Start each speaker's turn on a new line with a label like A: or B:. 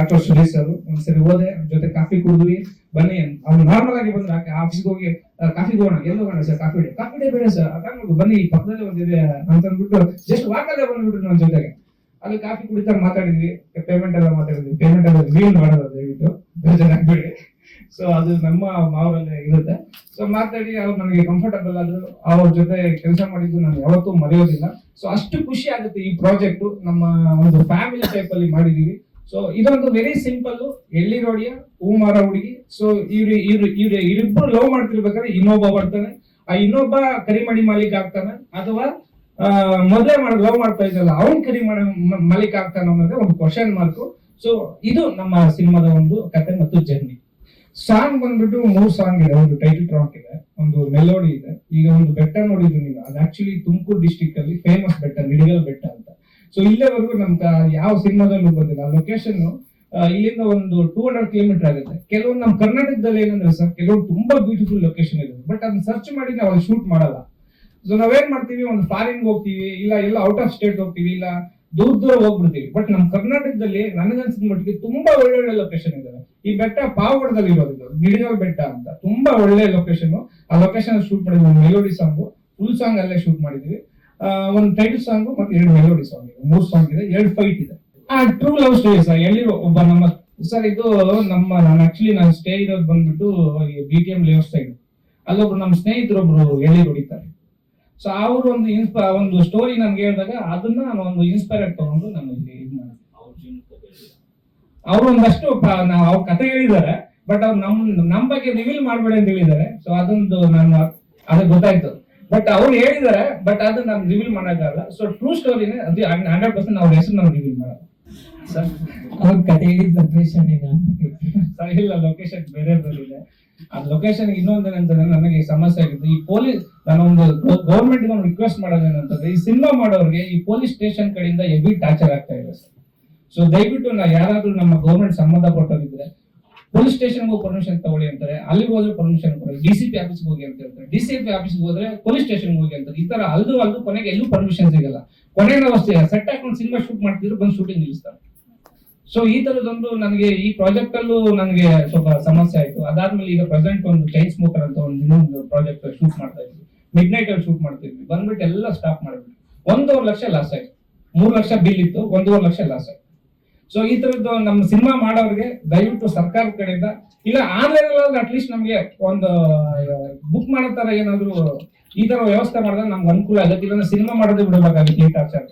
A: Doctor Suresh ಅವರು. ಒಂದ್ಸರಿ ಹೋದೆ ಅವ್ರ ಜೊತೆ ಕಾಫಿ ಕುಡಿದ್ವಿ. ಬನ್ನಿ ಅವ್ರು ನಾರ್ಮಲ್ ಆಗಿ ಬಂದ್ರೆ ಆಫೀಸ್ಗೆ ಹೋಗಿ ಕಾಫಿ ಹೋಗೋಣ ಎಲ್ಲೋ ಹೋಗೋಣ sir? Coffee day coffee day ಬೇಡ ಸರ್ ಅದಾಗ್ಬೇಕು ಬನ್ನಿ. ಪಕ್ಕದಲ್ಲೇ ಒಂದಿದೆ ಅಂತ ಅಂದ್ಬಿಟ್ಟು ಜಸ್ಟ್ ವಾಕಲ್ಲೇ ಬಂದ್ಬಿಟ್ರು ನನ್ನ ಜೊತೆಗೆ. ಅಲ್ಲಿ ಕಾಫಿ ಕುಡಿತಾ ಮಾತಾಡಿದ್ವಿ. ಪೇಮೆಂಟ್ ಎಲ್ಲ ಮಾತಾಡಿದ್ವಿ. ಪೇಮೆಂಟ್ ಎಲ್ಲ ರೀಲ್ ಮಾಡೋದು ದಯವಿಟ್ಟು. ಬೇಜಾರಾಗ್ಬೇಡಿ ಸೊ ಅದು ನಮ್ಮ ಮಾವರಲ್ಲೇ ಇರುತ್ತೆ. ಸೊ ಮಾತಾಡಿ, ಅವ್ರು ನನಗೆ ಕಂಫರ್ಟಬಲ್ ಆದ್ರು. ಅವ್ರ ಜೊತೆ ಕೆಲಸ ಮಾಡಿದ್ದು ನಾನು ಯಾವತ್ತೂ ಮರೆಯೋದಿಲ್ಲ. ಸೊ ಅಷ್ಟು ಖುಷಿ ಆಗುತ್ತೆ ಈ ಪ್ರಾಜೆಕ್ಟ್ ನಮ್ಮ ಒಂದು ಫ್ಯಾಮಿಲಿ ಟೈಪ್ ಅಲ್ಲಿ ಮಾಡಿದೀವಿ ಸೊ ಇದೊಂದು ವೆರಿ ಸಿಂಪಲ್ ಎಳ್ಳಿ ರೋಡಿಯ ಹೂಮಾರ ಹುಡುಗಿ. ಸೊ ಇವ್ರು ಇವ್ರು ಇವ್ರು ಇವರಿಬ್ಬರು ಲವ್ ಮಾಡ್ತಿರ್ಬೇಕಾದ್ರೆ ಇನ್ನೊಬ್ಬ ಬರ್ತಾನೆ. ಆ ಇನ್ನೊಬ್ಬ ಕರಿಮಣಿ ಮಾಲೀಕ ಆಗ್ತಾನೆ. ಅಥವಾ ಮೊದಲೇ ಮಾಡ ಲವ್ ಮಾಡ್ತಾ ಇದ್ದಲ್ಲ, ಅವನ್ ಕರಿಮಣಿ ಮಾಲೀಕ ಆಗ್ತಾನೆ ಅನ್ನೋದೇ ಒಂದು ಕ್ವಶನ್ ಮಾರ್ಕ್ ಸೊ ಇದು ನಮ್ಮ ಸಿನಿಮಾದ ಒಂದು ಕತೆ ಮತ್ತು ಜರ್ನಿ ಸಾಂಗ್ ಬಂದ್ಬಿಟ್ಟು ಮೂರ್ ಸಾಂಗ್ ಇದೆ. ಒಂದು ಟೈಟಲ್ ಟ್ರಾಕ್ ಇದೆ, ಒಂದು ಮೆಲೋಡಿ ಇದೆ. ಈಗ ಒಂದು ಬೆಟ್ಟ ನೋಡಿದ್ರು ನೀವು. ಅದು ಆಕ್ಚುಲಿ ತುಮಕೂರು ಡಿಸ್ಟಿಕ್ ಅಲ್ಲಿ ಫೇಮಸ್ ಬೆಟ್ಟ ನಿಡಿಗಲ್ ಬೆಟ್ಟ ಅಂತ. ಸೊ ಇಲ್ಲಿವರೆಗೂ ನಮ್ ಯಾವ ಸಿನಿಮಾದಲ್ಲೂ ಬಂದಿಲ್ಲ ಲೊಕೇಶನ್ ಇಲ್ಲಿಂದ ಒಂದು ಟೂ ಹಂಡ್ರೆಡ್ ಕಿಲೋಮೀಟರ್ ಆಗುತ್ತೆ. ಕೆಲವೊಂದು ನಮ್ಮ ಕರ್ನಾಟಕದಲ್ಲಿ ಏನಂದ್ರೆ ಸರ್ ಕೆಲವೊಂದು ತುಂಬಾ ಬ್ಯೂಟಿಫುಲ್ ಲೊಕೇಶನ್ ಇದೆ ಬಟ್ ಅದನ್ನ ಸರ್ಚ್ ಮಾಡಿ ನಾವು ಅಲ್ಲಿ ಶೂಟ್ ಮಾಡಲ್ಲ. ಸೊ ನಾವೇನ್ ಮಾಡ್ತೀವಿ? ಒಂದು ಫಾರಿನ್ ಹೋಗ್ತೀವಿ, ಇಲ್ಲ ಎಲ್ಲ ಔಟ್ ಆಫ್ ಸ್ಟೇಟ್ ಹೋಗ್ತೀವಿ, ಇಲ್ಲ ದೂರ ದೂರ ಹೋಗ್ಬಿಡ್ತೀವಿ. ಬಟ್ ನಮ್ಮ ಕರ್ನಾಟಕದಲ್ಲಿ ನನಗನ್ಸಿದ ಮಟ್ಟಿಗೆ ತುಂಬಾ ಒಳ್ಳೆ ಒಳ್ಳೆ ಲೊಕೇಶನ್ ಇದೆ. ಈ ಬೆಟ್ಟ ಪಾವಗಡದಲ್ಲಿ ಇರೋದು ಗಿಡಿಗಲ್ ಬೆಟ್ಟ ಅಂತ. ತುಂಬಾ ಒಳ್ಳೆ ಲೊಕೇಶನ್ ಆ ಲೊಕೇಶನ್ ಶೂಟ್ ಮಾಡಿದ್ವಿ. ಮೆಲೋಡಿ ಸಾಂಗು ಫುಲ್ ಸಾಂಗ್ ಅಲ್ಲೇ ಶೂಟ್ ಮಾಡಿದ್ವಿ. ಒಂದು ಟೈಟಲ್ ಸಾಂಗ್ ಮತ್ತೆ ಎರಡು ಮೆಲೋಡಿ ಸಾಂಗ್ ಇದೆ. ಮೂರು ಸಾಂಗ್ ಇದೆ ಎರಡು ಫೈಟ್ ಇದೆ. ಆ ಟ್ರೂ ಲವ್ ಸ್ಟೋರಿ ಸರ್ ಎಲ್ಲಿ ಒಬ್ಬ ನಮ್ಮ ಸರ್ ಇದು ನಮ್ಮ ನಾನು ಆಕ್ಚುಲಿ ನಾನು ಸ್ಟೇ ಇರೋದು ಬಂದ್ಬಿಟ್ಟು B T M layout side ಅಲ್ಲೊಬ್ರು ನಮ್ಮ ಸ್ನೇಹಿತರೊಬ್ರು ಎಲ್ಲಿ ಹೊಡಿತಾರೆ. ಸೊ ಅವರು ಒಂದು ಇನ್ಸ್ಪ ಒಂದು ಸ್ಟೋರಿ ನನ್ಗೆ ಹೇಳಿದಾಗ ಅದನ್ನ ನಾನು ಒಂದು ಇನ್ಸ್ಪೈರ್ ತಗೊಂಡು ನಾನು ಇದು ಮಾಡಿದೆ. ಅವ್ರು ಒಂದಷ್ಟು ನಾವು ಅವ್ರ ಕತೆ ಹೇಳಿದ್ದಾರೆ ಬಟ್ ಅವ್ರು ನಮ್ ನಮ್ ಬಗ್ಗೆ ರಿವೀಲ್ ಮಾಡಬೇಡಿ ಅಂತ ಹೇಳಿದ್ದಾರೆ. ಸೊ ಅದೊಂದು ನಾನು ಅದು ಗೊತ್ತಾಯ್ತು. ಬಟ್ ಅವ್ರು ಹೇಳಿದ್ದಾರೆ ಬಟ್ ಅದು ನಾನು ರಿವೀಲ್ ಮಾಡೋಕ್ಕಾಗಲ್ಲ ಸೊ ಟ್ರೂ ಸ್ಟೋರಿನೇ ಅದು ಹಂಡ್ರೆಡ್ ಪರ್ಸೆಂಟ್ ಅವ್ರ ಹೆಸರು ನಾವು ರಿವೀಲ್ ಮಾಡಲ್ಲ. ಸರ್
B: ಅವ್ರ ಕತೆ ಹೇಳಿದ ಲೊಕೇಶನ್
A: ಸರ್ ಇಲ್ಲ ಲೊಕೇಶನ್ ಬೇರೆ ಇದೆ ಆ ಲೊಕೇಶನ್ ಇನ್ನೊಂದೇನಂತಂದ್ರೆ ನನಗೆ ಸಮಸ್ಯೆ ಆಗಿದ್ದು ಈ ಪೊಲೀಸ್ ನಾನೊಂದು ಗೌರ್ಮೆಂಟ್ ಒಂದು ರಿಕ್ವೆಸ್ಟ್ ಮಾಡೋದೇನಂತಂದ್ರೆ ಈ ಸಿನಿಮಾ ಮಾಡೋರಿಗೆ ಈ ಪೊಲೀಸ್ ಸ್ಟೇಷನ್ ಕಡೆಯಿಂದ ಹೆವಿ ಟಾರ್ಚರ್ ಆಗ್ತಾ ಇದೆ ಸರ್ ಸೊ ದಯವಿಟ್ಟು ನಾ ಯಾರಾದ್ರೂ ನಮ್ಮ ಗೌರ್ಮೆಂಟ್ ಸಂಬಂಧಪಟ್ಟವರಿದ್ರೆ ಪೊಲೀಸ್ ಸ್ಟೇಷನ್ ಹೋಗಿ ಪರ್ಮಿಷನ್ ತಗೊಳ್ಳಿ ಅಂತಾರೆ. ಅಲ್ಲಿಗೆ ಹೋದ್ರೆ ಪರ್ಮಿಷನ್ ಕೊಡಿ. ಡಿ ಸಿ ಪಿ ಆಫೀಸ್ಗೆ ಹೋಗಿ ಅಂತ ಹೇಳ್ತಾರೆ. ಡಿ ಸಿ ಪಿ ಆಫೀಸ್ಗೆ ಹೋದ್ರೆ ಪೊಲೀಸ್ ಸ್ಟೇಷನ್ ಹೋಗಿ ಅಂತಾರೆ ಈ ತರ ಅಲ್ದು ಅಲ್ದು ಕೊನೆಗೆ ಎಲ್ಲೂ ಪರ್ಮಿಷನ್ ಸಿಗಲ್ಲ. ಕೊನೆ ಅವಸ್ಥೆ ಸೆಟ್ ಹಾಕೊಂಡು ಸಿನಿಮಾ ಶೂಟ್ ಮಾಡ್ತಿದ್ರು ಬಂದು ಶೂಟಿಂಗ್ ನಿಲ್ಲಿಸ್ತಾರೆ. ಸೊ ಈ ತರದೊಂದು ನನಗೆ ಈ ಪ್ರಾಜೆಕ್ಟ್ ಅಲ್ಲೂ ನನಗೆ ಸ್ವಲ್ಪ ಸಮಸ್ಯೆ ಆಯ್ತು. ಅದಾದ್ಮೇಲೆ ಈಗ ಪ್ರೆಸೆಂಟ್ ಒಂದು ಚೈನ್ ಸ್ಮೋಕರ್ ಅಂತ ಒಂದು ಇನ್ನೊಂದು ಪ್ರಾಜೆಕ್ಟ್ ಶೂಟ್ ಮಾಡ್ತಾ ಇದ್ವಿ. ಮಿಡ್ ನೈಟ್ ಅಲ್ಲಿ ಶೂಟ್ ಮಾಡ್ತಿದ್ವಿ. ಬಂದ್ಬಿಟ್ಟು ಎಲ್ಲ ಸ್ಟಾಪ್ ಮಾಡಿದ್ವಿ ಒಂದೂವರೆ ಲಕ್ಷ ಲಾಸ್ ಆಯ್ತು. ಮೂರು ಲಕ್ಷ ಬಿಲ್ ಇತ್ತು. ಒಂದೂವರೆ ಲಕ್ಷ ಲಾಸ್ ಆಯ್ತು. ಸೊ ಈ ತರದ್ದು ನಮ್ಮ ಸಿನಿಮಾ ಮಾಡೋರಿಗೆ ದಯವಿಟ್ಟು ಸರ್ಕಾರ ಕಡೆಯಿಂದ, ಇಲ್ಲ ಆನ್ಲೈನ್ ಅಲ್ಲಿ ಅಟ್ಲೀಸ್ಟ್ ನಮ್ಗೆ ಒಂದು ಬುಕ್ ಮಾಡೋ ತರ ಏನಾದ್ರು ಈ ತರ ವ್ಯವಸ್ಥೆ ಮಾಡಿದ್ರೆ ನಮ್ಗೆ ಅನುಕೂಲ ಆಗುತ್ತೆ. ಇಲ್ಲ ಸಿನಿಮಾ ಮಾಡೋದೇ ಬಿಡಬೇಕಾಗುತ್ತೆ ಈ ಟಾರ್ಚರ್